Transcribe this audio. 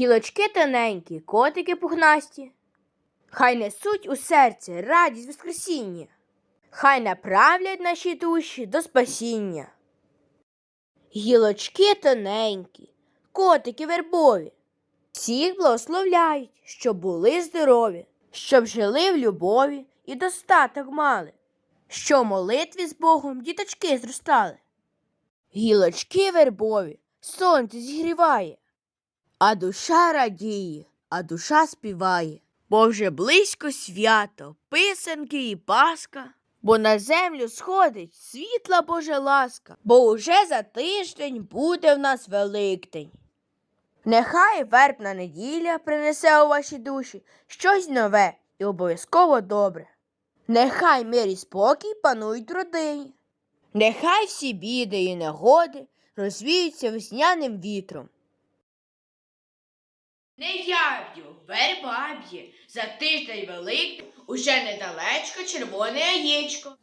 Гілочки тоненькі, котики пухнасті. Хай несуть у серце радість Воскресіння. Хай направлять наші душі до спасіння. Гілочки тоненькі, котики вербові. Всіх благословляють, щоб були здорові, щоб жили в любові і достаток мали, що молитві з Богом діточки зростали. Гілочки вербові, сонце зігріває, а душа радіє, а душа співає. Бо вже близько свято, писанки і паска, бо на землю сходить світла Божа ласка, бо уже за тиждень буде в нас Великдень. Нехай вербна неділя принесе у ваші душі щось нове і обов'язково добре. Нехай мир і спокій панують в родині. Нехай всі біди і негоди розвіються весняним вітром. Не яв'ю, вербаб'є за тиждень великий, уже недалечко червоне яєчко.